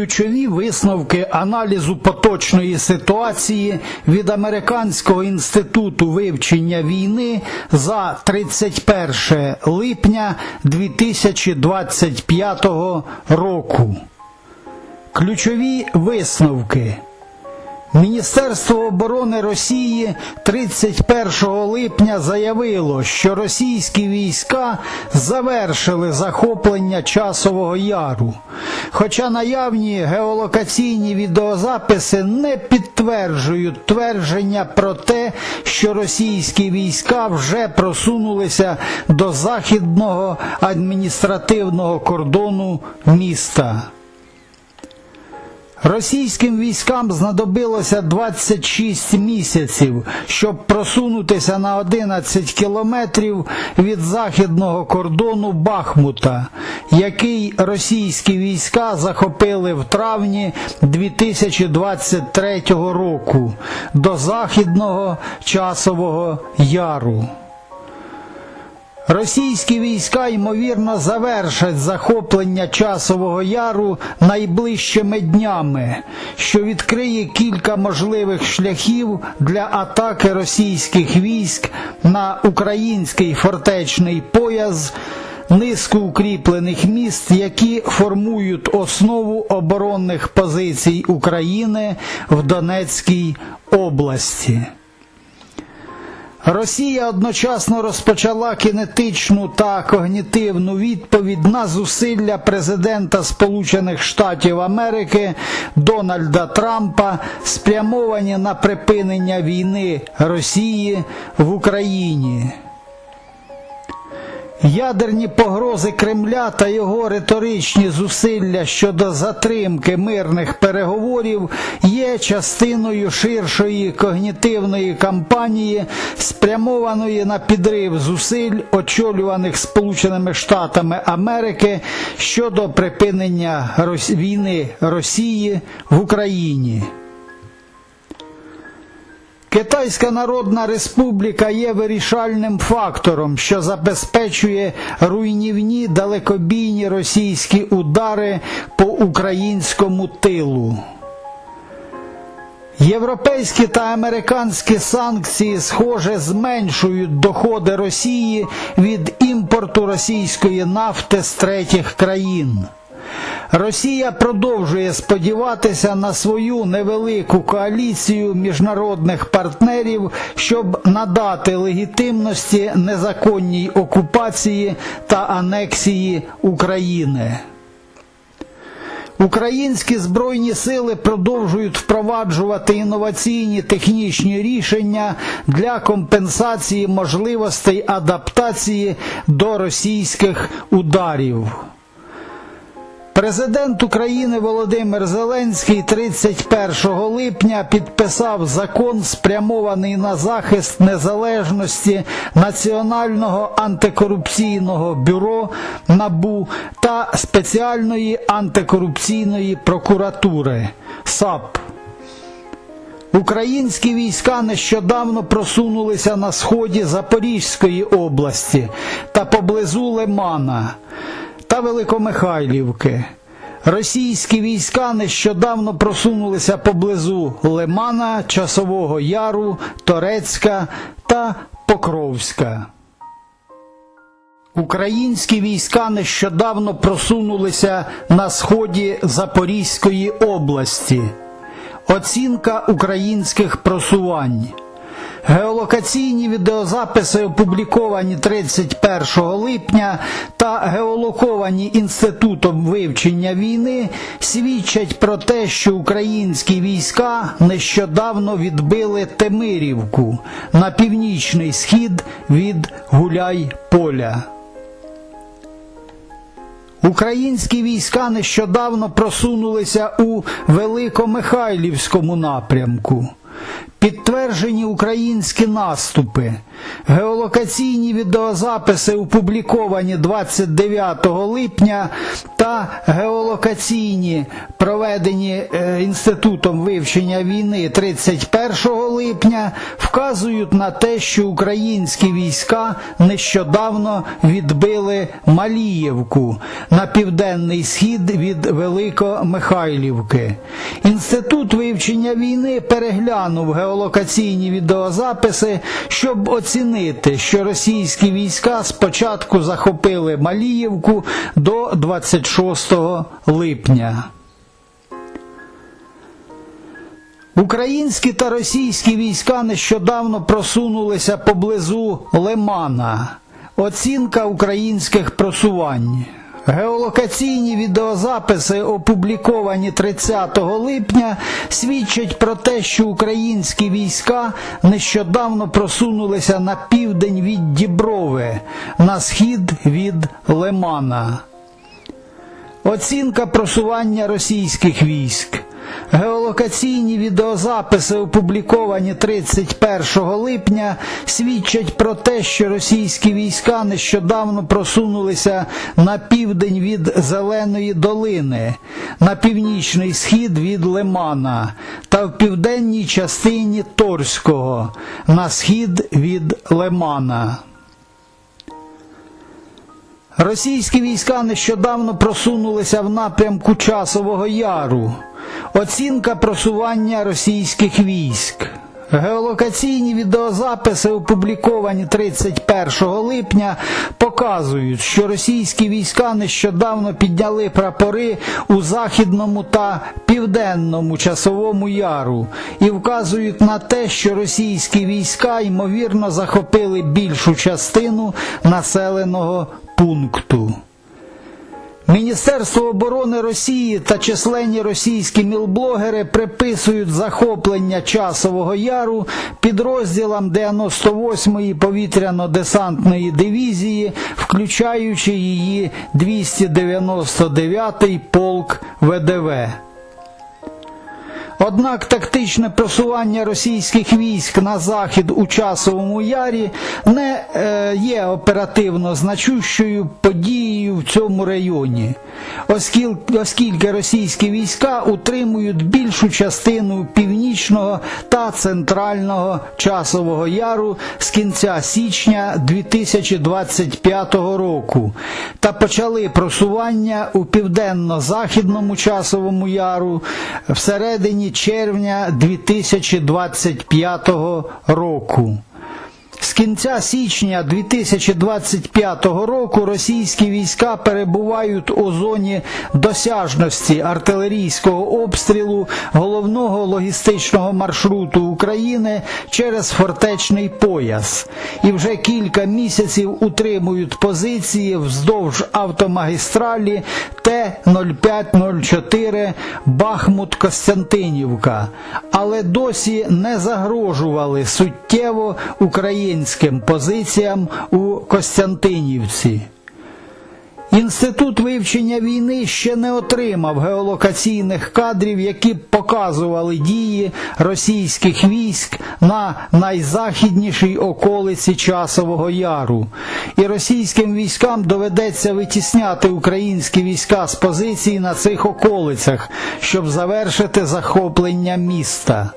Ключові висновки аналізу поточної ситуації від Американського інституту вивчення війни за 31 липня 2025 року. Ключові висновки. Міністерство оборони Росії 31 липня заявило, що російські війська завершили захоплення часового яру. Хоча наявні геолокаційні відеозаписи не підтверджують твердження про те, що російські війська вже просунулися до західного адміністративного кордону міста. Російським військам знадобилося 26 місяців, щоб просунутися на 11 кілометрів від західного кордону Бахмута, який російські війська захопили в травні 2023 року до Західного часового яру. Російські війська, ймовірно, завершать захоплення часового яру найближчими днями, що відкриє кілька можливих шляхів для атаки російських військ на український фортечний пояс, низку укріплених міст, які формують основу оборонних позицій України в Донецькій області. Росія одночасно розпочала кінетичну та когнітивну відповідь на зусилля президента Сполучених Штатів Америки Дональда Трампа, спрямовані на припинення війни Росії в Україні. Ядерні погрози Кремля та його риторичні зусилля щодо затримки мирних переговорів є частиною ширшої когнітивної кампанії, спрямованої на підрив зусиль, очолюваних Сполученими Штатами Америки щодо припинення війни Росії в Україні. Китайська Народна Республіка є вирішальним фактором, що забезпечує руйнівні далекобійні російські удари по українському тилу. Європейські та американські санкції, схоже, зменшують доходи Росії від імпорту російської нафти з третіх країн. Росія продовжує сподіватися на свою невелику коаліцію міжнародних партнерів, щоб надати легітимності незаконній окупації та анексії України. Українські збройні сили продовжують впроваджувати інноваційні технічні рішення для компенсації можливостей адаптації до російських ударів. Президент України Володимир Зеленський 31 липня підписав закон, спрямований на захист незалежності Національного антикорупційного бюро НАБУ та спеціальної антикорупційної прокуратури САП. Українські війська нещодавно просунулися на сході Запорізької області та поблизу Лимана Великомихайлівки. Російські війська нещодавно просунулися поблизу Лимана, Часового Яру, Торецька та Покровська. Українські війська нещодавно просунулися на сході Запорізької області. Оцінка українських просувань. Геолокаційні відеозаписи, опубліковані 31 липня та геолоковані Інститутом вивчення війни, свідчать про те, що українські війська нещодавно відбили Темирівку на північний схід від Гуляй-Поля. Українські війська нещодавно просунулися у Великомихайлівському напрямку. Підтверджені українські наступи. Геолокаційні відеозаписи опубліковані 29 липня та геолокаційні, проведені е, Інститутом вивчення війни 31 липня, вказують на те, що українські війська нещодавно відбили Маліївку на південний схід від Великомихайлівки. Інститут вивчення війни переглянув геолокаційні відеозаписи, щоб оцінити, що російські війська спочатку захопили Маліївку до 26 липня. Українські та російські війська нещодавно просунулися поблизу Лимана. Оцінка українських просувань. Геолокаційні відеозаписи, опубліковані 30 липня, свідчать про те, що українські війська нещодавно просунулися на південь від Діброви, на схід від Лимана. Оцінка просування російських військ. Геолокаційні відеозаписи, опубліковані 31 липня, свідчать про те, що російські війська нещодавно просунулися на південь від Зеленої долини, на північний схід від Лимана та в південній частині Торського, на схід від Лимана. Російські війська нещодавно просунулися в напрямку Часового Яру. Оцінка просування російських військ. Геолокаційні відеозаписи, опубліковані 31 липня, показують, що російські війська нещодавно підняли прапори у Західному та Південному часовому яру і вказують на те, що російські війська ймовірно захопили більшу частину населеного пункту. Міністерство оборони Росії та численні російські мілблогери приписують захоплення часового яру підрозділам 98-ї повітряно-десантної дивізії, включаючи її 299-й полк ВДВ. Однак тактичне просування російських військ на захід у часовому ярі не е, є оперативно значущою подією в цьому районі, оскільки, оскільки російські війська утримують більшу частину північного та центрального часового яру з кінця січня 2025 року та почали просування у південно-західному часовому яру всередині червня 2025 року. З кінця січня 2025 року російські війська перебувають у зоні досяжності артилерійського обстрілу головного логістичного маршруту України через фортечний пояс. І вже кілька місяців утримують позиції вздовж автомагістралі Т-0504 Бахмут-Костянтинівка, але досі не загрожували суттєво українським позиціям у Костянтинівці. Інститут вивчення війни ще не отримав геолокаційних кадрів, які б показували дії російських військ на найзахіднішій околиці Часового Яру. І російським військам доведеться витісняти українські війська з позицій на цих околицях, щоб завершити захоплення міста.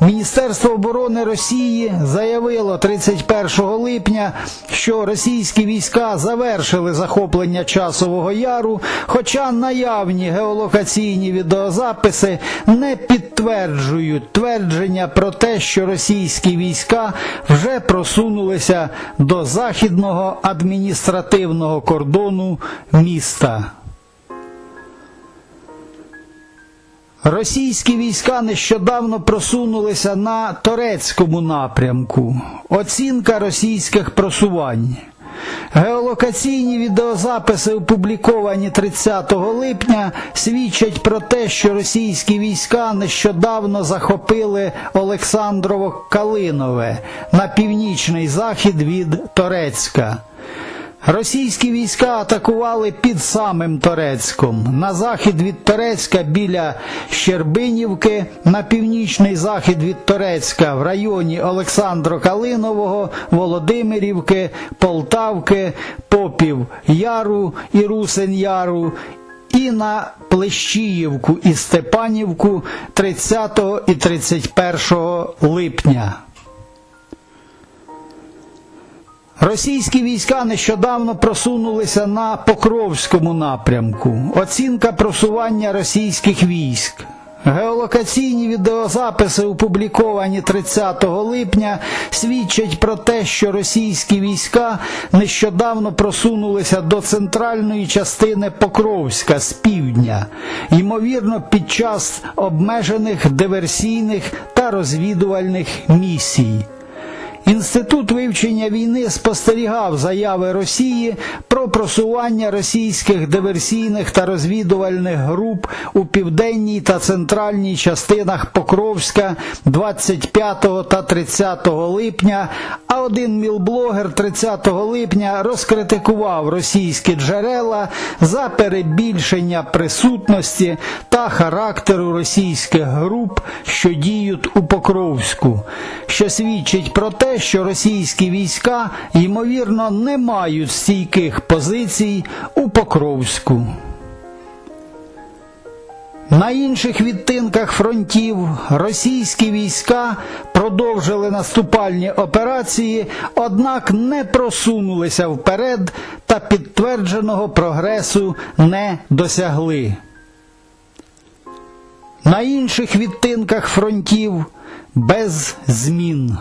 Міністерство оборони Росії заявило 31 липня, що російські війська завершили захоплення часового яру, хоча наявні геолокаційні відеозаписи не підтверджують твердження про те, що російські війська вже просунулися до західного адміністративного кордону міста. Російські війська нещодавно просунулися на Торецькому напрямку. Оцінка російських просувань. Геолокаційні відеозаписи, опубліковані 30 липня, свідчать про те, що російські війська нещодавно захопили Олександрово-Калинове на північний захід від Торецька. Російські війська атакували під самим Торецьком, на захід від Торецька біля Щербинівки, на північний захід від Торецька в районі Олександро Калинового, Володимирівки, Полтавки, Попів Яру і Русин Яру, і на Плещіївку і Степанівку 30 і 31 липня. Російські війська нещодавно просунулися на Покровському напрямку. Оцінка просування російських військ. Геолокаційні відеозаписи, опубліковані 30 липня, свідчать про те, що російські війська нещодавно просунулися до центральної частини Покровська з півдня, ймовірно, під час обмежених диверсійних та розвідувальних місій. Інститут вивчення війни спостерігав заяви Росії про просування російських диверсійних та розвідувальних груп у південній та центральній частинах Покровська 25 та 30 липня, а один мілблогер 30 липня розкритикував російські джерела за перебільшення присутності та характеру російських груп, що діють у Покровську, що свідчить про що російські війська, ймовірно, не мають стійких позицій у Покровську. На інших відтинках фронтів російські війська продовжили наступальні операції, однак не просунулися вперед та підтвердженого прогресу не досягли. На інших відтинках фронтів без змін.